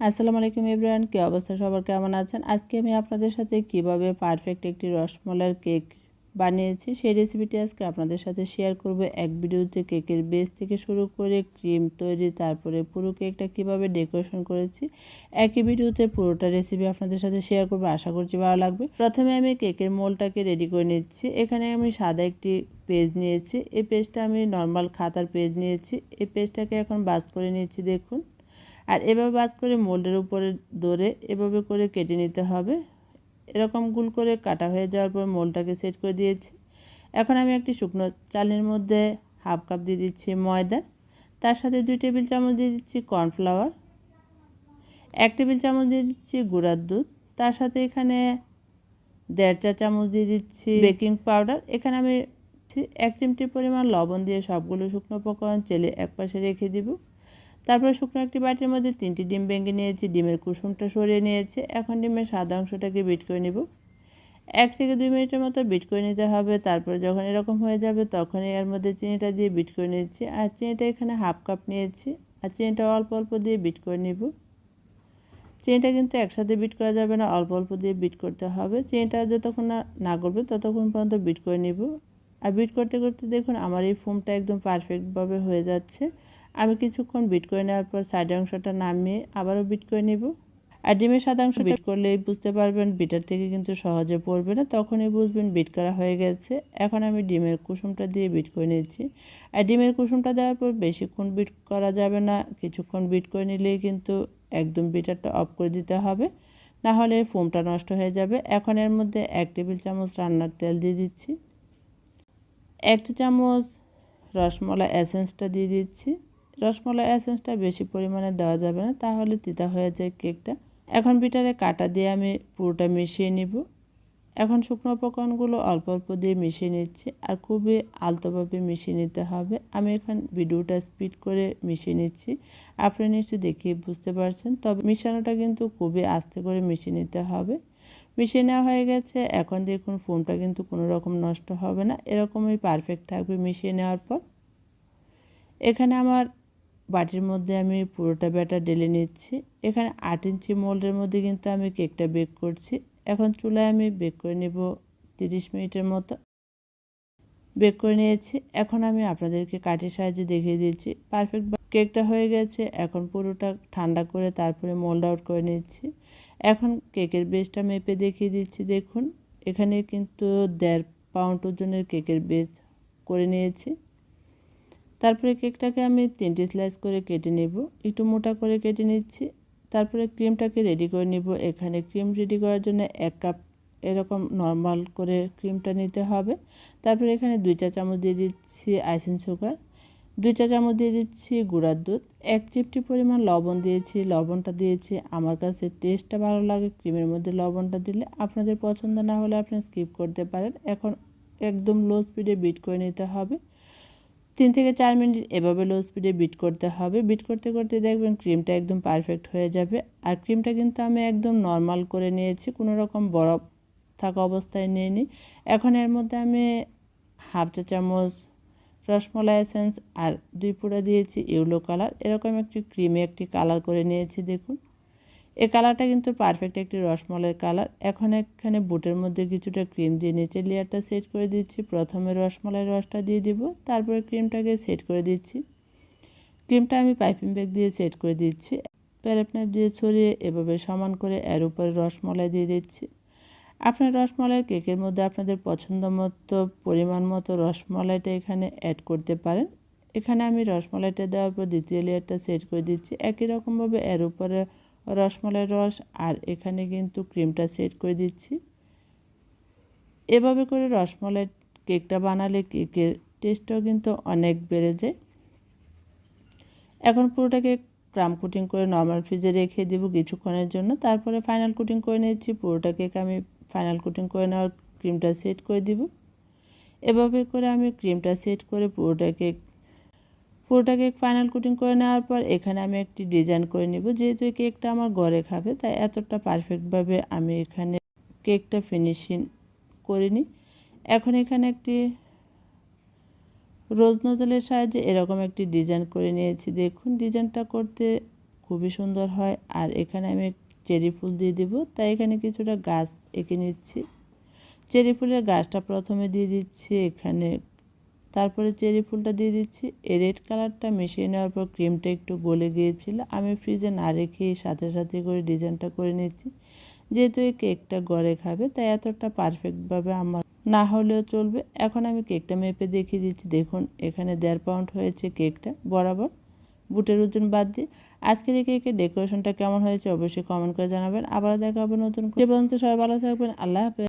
আসসালামু আলাইকুম এভরিওয়ান কী অবস্থা? সবার কেমন আছেন? আজকে আমি আপনাদের সাথে কীভাবে পারফেক্ট একটি রসমলাইয়ের কেক বানিয়েছি, সেই রেসিপিটি আজকে আপনাদের সাথে শেয়ার করব। এক ভিডিওতে কেকের বেস থেকে শুরু করে ক্রিম তৈরি, তারপরে পুরো কেকটা কীভাবে ডেকোরেশন করেছি, একই ভিডিওতে পুরোটা রেসিপি আপনাদের সাথে শেয়ার করব। আশা করছি ভালো লাগবে। প্রথমে আমি কেকের মোলটাকে রেডি করে নিচ্ছি। এখানে আমি সাদা একটি পেজ নিয়েছি। এই পেজটা আমি নর্মাল খাতার পেজ নিয়েছি। এই পেজটাকে এখন বাস করে নিয়েছি দেখুন। আর এভাবে বাজ করে মোল্ডের উপরে দৌড়ে এভাবে করে কেটে নিতে হবে। এরকম গুল করে কাটা হয়ে যাওয়ার পর মোলটাকে সেট করে দিয়েছি। এখন আমি একটি শুকনো চালের মধ্যে হাফ কাপ দিয়ে দিচ্ছি ময়দা। তার সাথে দুই টেবিল চামচ দিয়ে দিচ্ছি কর্নফ্লাওয়ার। এক টেবিল চামচ দিয়ে দিচ্ছি গুঁড়ার দুধ। তার সাথে এখানে দেড় চা চামচ দিয়ে দিচ্ছি বেকিং পাউডার। এখানে আমি এক চিমটি পরিমাণ লবণ দিয়ে সবগুলো শুকনো উপকরণ চেলে এক পাশে রেখে দিব। তারপরে শুকনো একটি বাটির মধ্যে তিনটি ডিম ভেঙে নিয়েছি, ডিমের কুসুমটা সরিয়ে নিয়েছি। এখন ডিমের সাদা অংশটাকে বিট করে নিব। এক থেকে দুই মিনিটের মতো বিট করে নিতে হবে। তারপরে যখন এরকম হয়ে যাবে তখনই এর মধ্যে চিনিটা দিয়ে বিট করে নিচ্ছি। আর চিনিটা এখানে হাফ কাপ নিয়েছি। আর চিনিটা অল্প অল্প দিয়ে বিট করে নিব। চিনিটা কিন্তু একসাথে বিট করা যাবে না, অল্প অল্প দিয়ে বিট করতে হবে। চিনিটা যতক্ষণ না না করবে ততক্ষণ পর্যন্ত বিট করে নিব। আর বিট করতে করতে দেখুন আমার এই ফোমটা একদম পারফেক্টভাবে হয়ে যাচ্ছে। আমি কিছুক্ষণ বিট করে নেওয়ার পর সাইড অংশটা নামিয়ে আবারও বিট করে নেব। আর ডিমের সাদা অংশ বিট করলেই বুঝতে পারবেন বিটার থেকে কিন্তু সহজে পড়বে না, তখনই বুঝবেন বিট করা হয়ে গেছে। এখন আমি ডিমের কুসুমটা দিয়ে বিট করে নিচ্ছি। আর ডিমের কুসুমটা দেওয়ার পর বেশিক্ষণ বিট করা যাবে না, কিছুক্ষণ বিট করে নিলেই কিন্তু একদম বিটারটা অফ করে দিতে হবে। না হলে ফোমটা নষ্ট হয়ে যাবে। এখন এর মধ্যে এক টেবিল চামচ রান্নার তেল দিয়ে দিচ্ছি। এক চামচ রসমলাই এসেন্সটা দিয়ে দিচ্ছি। রসমলাই এসেন্সটা বেশি পরিমাণে দেওয়া যাবে না, তাহলে তিতা হয়ে যায় কেকটা। এখন বিটারে কাটা দিয়ে আমি পুরোটা মিশিয়ে নিব। এখন শুকনো উপকরণগুলো অল্প অল্প দিয়ে মিশিয়ে নিচ্ছি, আর খুবই আলতোভাবে মিশিয়ে নিতে হবে। আমি এখন ভিডিওটা স্পিড করে মিশিয়ে নিচ্ছি। আপনি নিশ্চয়ই দেখিয়ে বুঝতে পারছেন, তবে মিশানোটা কিন্তু খুবই আস্তে করে মিশিয়ে নিতে হবে। মিশিয়ে নেওয়া হয়ে গেছে, এখন দেখুন ফোমটা কিন্তু কোনো রকম নষ্ট হবে না, এরকমই পারফেক্ট থাকবে মিশিয়ে নেওয়ার পর। এখানে আমার বাটির মধ্যে আমি পুরোটা ব্যাটার ঢেলে নিচ্ছি। এখানে আট ইঞ্চি মোল্ডের মধ্যে কিন্তু আমি কেকটা বেক করছি। এখন চুলায় আমি বেক করে নেব তিরিশ মিনিটের মতো। বেক করে নিয়েছি। এখন আমি আপনাদেরকে কাঠের সাহায্যে দেখিয়ে দিচ্ছি। পারফেক্ট কেকটা হয়ে গেছে। এখন পুরোটা ঠান্ডা করে তারপরে মোল্ড আউট করে নিচ্ছি। এখন কেকের বেসটা মেপে দেখিয়ে দিচ্ছি। দেখুন, এখানে কিন্তু দেড় পাউন্ড ওজনের কেকের বেস করে নিয়েছি। তারপরে কেকটাকে আমি তিনটি স্লাইস করে কেটে নেব। একটু মোটা করে কেটে নিচ্ছি। তারপরে ক্রিমটাকে রেডি করে নিব। এখানে ক্রিম রেডি করার জন্য এক কাপ এরকম নর্মাল করে ক্রিমটা নিতে হবে। তারপরে এখানে দুই চা চামচ দিয়ে দিচ্ছি আইসিং সুগার দুই চা চামচ দিয়ে দিচ্ছি গুঁড়ার দুধ, এক চিপটি পরিমাণ লবণ দিয়েছি। লবণটা দিয়েছি। আমার কাছে টেস্টটা ভালো লাগে ক্রিমের মধ্যে লবণটা দিলে আপনাদের পছন্দ না হলে আপনি স্কিপ করতে পারেন। এখন একদম লো স্পিডে বিট করে নিতে হবে। তিন থেকে চার মিনিট এভাবে লো স্পিডে বিট করতে হবে। বিট করতে করতে দেখবেন ক্রিমটা একদম পারফেক্ট হয়ে যাবে। আর ক্রিমটা কিন্তু আমি একদম নর্মাল করে নিয়েছি, কোনো রকম বরফ থাকা অবস্থায় নিয়ে নিই এখন এর মধ্যে আমি হাফ চা চামচ রসমলাই এসেন্স আর দুই পুরা দিয়েছি ইউলো কালার এরকম একটি ক্রিমে একটি কালার করে নিয়েছি, দেখুন। এই কালারটা কিন্তু পারফেক্ট একটি রসমলাইয়ের কালার এখন এখানে বুটের মধ্যে কিছুটা ক্রিম দিয়ে নিচের লেয়ারটা সেট করে দিচ্ছি। প্রথমে রসমলাই রসটা দিয়ে দিব, তারপরে ক্রিমটাকে সেট করে দিচ্ছি। ক্রিমটা আমি পাইপিং ব্যাগ দিয়ে সেট করে দিচ্ছি। প্যারেপ নাইফ দিয়ে ছড়িয়ে এভাবে সমান করে এর উপরে রসমলাই দিয়ে দিচ্ছি। আপনার রসমলাইয়ের কেকের মধ্যে আপনাদের পছন্দ মতো, পরিমাণ মতো রসমলাইটা এখানে অ্যাড করতে পারেন। এখানে আমি রসমলাইটা দেওয়ার পর দ্বিতীয় লেয়ারটা সেট করে দিচ্ছি। একই রকমভাবে এর উপরে রসমলাই রস আর এখানে কিন্তু ক্রিমটা সেট করে দিচ্ছি। এভাবে করে রসমলাই কেকটা বানালে কেকের টেস্টটাও কিন্তু অনেক বেড়ে যায়। এখন পুরোটাকে ক্রাম কুটিং করে নর্মাল ফ্রিজে রেখে দেব কিছুক্ষণের জন্য। তারপরে ফাইনাল কুটিং করে নিচ্ছি। পুরোটা কেক আমি ফাইনাল কুটিং করে নেওয়ার ক্রিমটা সেট করে দিব। এভাবে করে আমি ক্রিমটা সেট করে পুরোটা কেক পুরোটা কেক ফাইনাল কুটিং করে নেওয়ার পর এখানে আমি একটি ডিজাইন করে নেব। যেহেতু এই কেকটা আমার ঘরে খাবে, তাই এতটা পারফেক্টভাবে আমি এখানে কেকটা ফিনিশিং করিনি। এখন এখানে একটি রোজ নজলের সাহায্যে এরকম একটি ডিজাইন করে নিয়েছি। দেখুন ডিজাইনটা করতে খুবই সুন্দর হয়। আর এখানে আমি চেরি ফুল দিয়ে দিব। তাই এখানে কিছুটা গাছ এঁকে নিচ্ছি। চেরি ফুলের গাছটা প্রথমে দিয়ে দিচ্ছি এখানে তারপরে চেরি ফুলটা দিয়ে দিচ্ছি। এই রেড কালারটা মিশিয়ে নেওয়ার পর ক্রিমটা একটু গলে গিয়েছিল। আমি ফ্রিজে না রেখে সাথে সাথে করে ডিজাইনটা করে নিচ্ছি। যেহেতু এই কেকটা গড়ে খাবে, তাই এতটা পারফেক্টভাবে আমার না হলেও চলবে। এখন আমি কেকটা মেপে দেখিয়ে দিচ্ছি। দেখুন, এখানে দেড় পাউন্ড হয়েছে কেকটা, বরাবর। বুটের ওজন বাদ দিয়ে। আজকের এই কেকের ডেকোরেশনটা কেমন হয়েছে অবশ্যই কমেন্ট করে জানাবেন। আবার দেখা হবে নতুন। পর্যন্ত সবাই ভালো থাকবেন। আল্লাহ হাফেজ।